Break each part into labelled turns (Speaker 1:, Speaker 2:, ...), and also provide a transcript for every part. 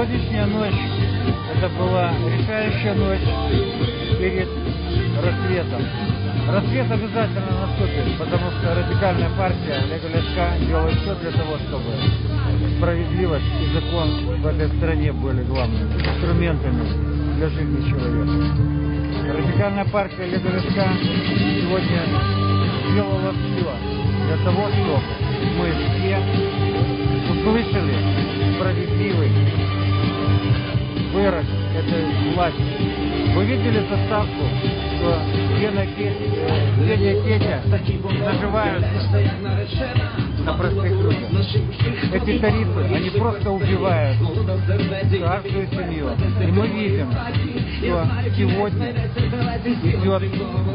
Speaker 1: Сегодняшняя ночь это была решающая ночь перед рассветом. Рассвет обязательно наступит, потому что радикальная партия Олега Ляшка делает все для того, чтобы справедливость и закон в этой стране были главными инструментами для жизни человека. Радикальная партия Олега Ляшка сегодня сделала все для того, чтобы вырок этой власти. Вы видели заставку, что Гена, Ке- э, Геня Кетя наживают на простых людях. Эти тарифы, они просто убивают каждую семью. И мы видим, что сегодня идет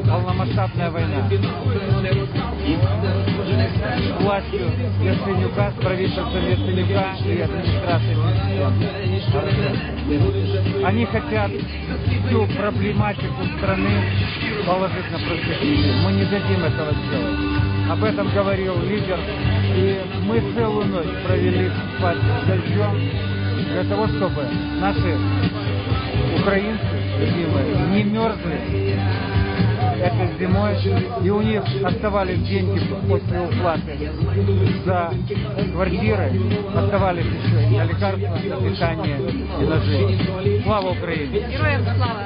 Speaker 1: полномасштабная война. С властью Яценюка, с правительством Яценюка и администрацией. Они хотят всю проблематику страны положить на простых. Мы не дадим этого сделать. Об этом говорил лидер. И мы целую ночь провели под дождем для того, чтобы наши украинцы, любимые, не мерзли этой зимой, и у них оставались деньги после уплаты за квартиры, оставались еще и на лекарства, на питание и на жизнь. Слава Украине! Героям
Speaker 2: слава!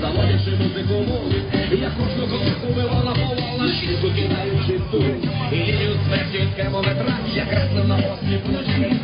Speaker 3: Заводячи музику мови, я кожного умивала, повала шістку, кидаючи тури. І її смерть, яке мове трав, я креслив на острів вночі.